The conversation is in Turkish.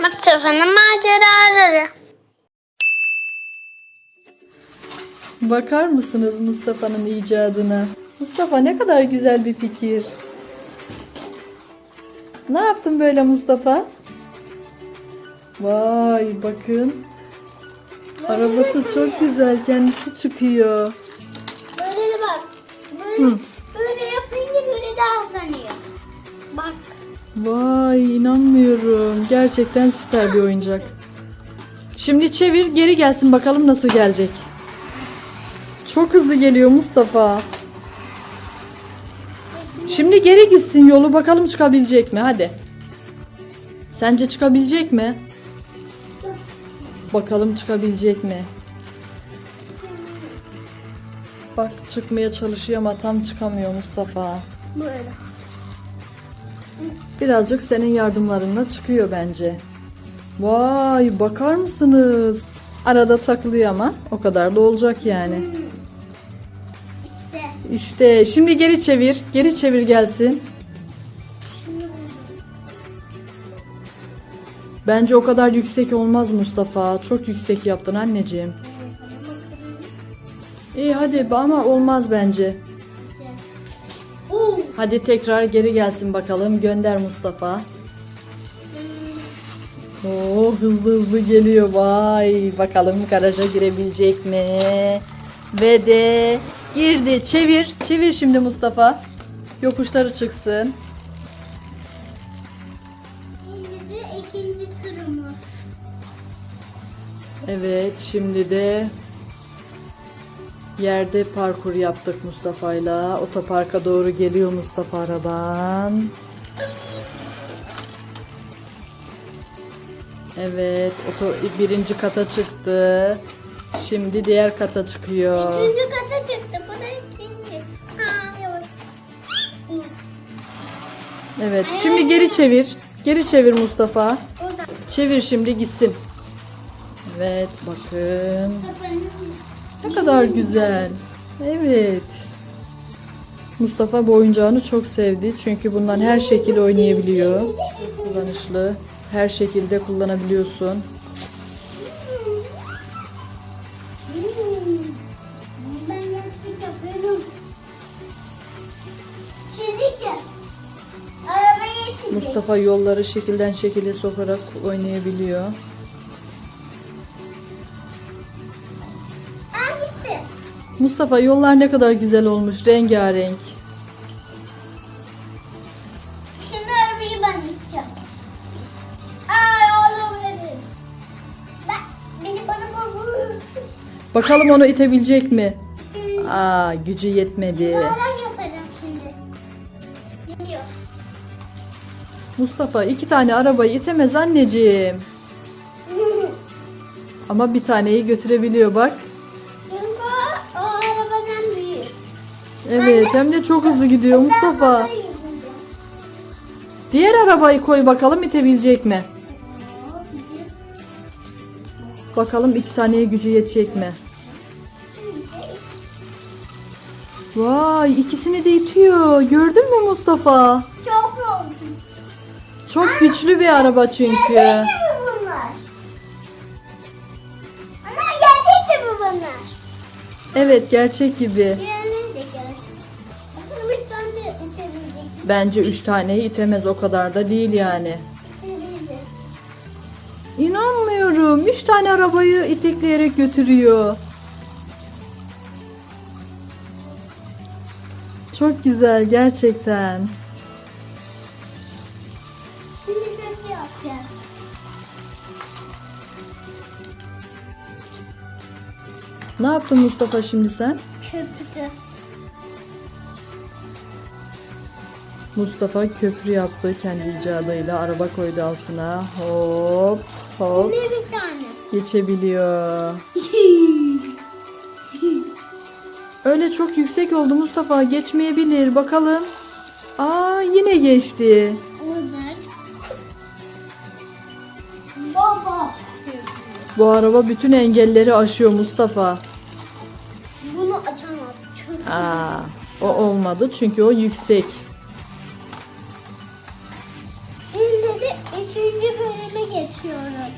Mustafa'nın maceraları. Bakar mısınız Mustafa'nın icadına? Mustafa ne kadar güzel bir fikir. Ne yaptın böyle Mustafa? Vay bakın. Arabası çok güzel. Kendisi çıkıyor. Böyle bak. Böyle, Hı. böyle yapınca böyle davranıyor. Bak. Vay inanmıyorum. Gerçekten süper bir oyuncak. Şimdi çevir geri gelsin bakalım nasıl gelecek. Çok hızlı geliyor Mustafa. Şimdi geri gitsin yolu bakalım çıkabilecek mi? Hadi. Sence çıkabilecek mi? Bakalım çıkabilecek mi? Bak çıkmaya çalışıyor ama tam çıkamıyor Mustafa. Böyle. Birazcık senin yardımlarınla çıkıyor bence. Vay bakar mısınız? Arada takılıyor ama o kadar da olacak yani. İşte. İşte şimdi geri çevir. Geri çevir gelsin. Bence o kadar yüksek olmaz Mustafa. Çok yüksek yaptın anneciğim. İyi hadi ama olmaz bence. Hadi tekrar geri gelsin bakalım. Gönder Mustafa. Oo hızlı hızlı geliyor. Vay bakalım garaja girebilecek mi? Ve de girdi. Çevir. Çevir şimdi Mustafa. Yokuşları çıksın. Evet şimdi de yerde parkur yaptık Mustafa'yla. Otoparka doğru geliyor Mustafa araban. Evet, oto birinci kata çıktı. Şimdi diğer kata çıkıyor. Üçüncü kata çıktı. Bu da ikinci. Ha yok. Evet, şimdi geri çevir. Geri çevir Mustafa. Çevir şimdi gitsin. Evet, bakın. Ne kadar güzel. Evet. Mustafa bu oyuncağını çok sevdi. Çünkü bundan her şekilde oynayabiliyor. Kullanışlı. Her şekilde kullanabiliyorsun. Mustafa yolları şekilden şekile sokarak oynayabiliyor. Mustafa yollar ne kadar güzel olmuş. Rengarenk. Şimdi arabayı ben içeceğim. Ay oğlum benim. Ben, beni bana baba. Bakalım onu itebilecek mi? Aa gücü yetmedi. Mustafa iki tane arabayı itemez anneciğim. Ama bir taneyi götürebiliyor bak. Evet hem de çok hızlı gidiyor Mustafa. Diğer arabayı koy bakalım itebilecek mi? Bakalım iki taneye gücü yetecek mi? Vay ikisini de itiyor. Gördün mü Mustafa? Çok oldu. Çok güçlü bir araba çünkü. Gerçek mi bunlar? Ama gerçek mi bunlar? Evet gerçek gibi. Diğerlerini Bence üç taneyi itemez o kadar da değil yani. İnanmıyorum. Üç tane arabayı itekleyerek götürüyor. Çok güzel gerçekten. Ne yaptın Mustafa şimdi sen? Mustafa köprü yaptı kendi icadıyla. Araba koydu altına. Hop hop bir tane? geçebiliyor. Öyle çok yüksek oldu Mustafa. Geçmeyebilir. Bakalım. Aa yine geçti. Baba. Bu araba bütün engelleri aşıyor Mustafa. Bunu açamaz. Çok Aa, o olmadı çünkü o yüksek. yaşıyorum.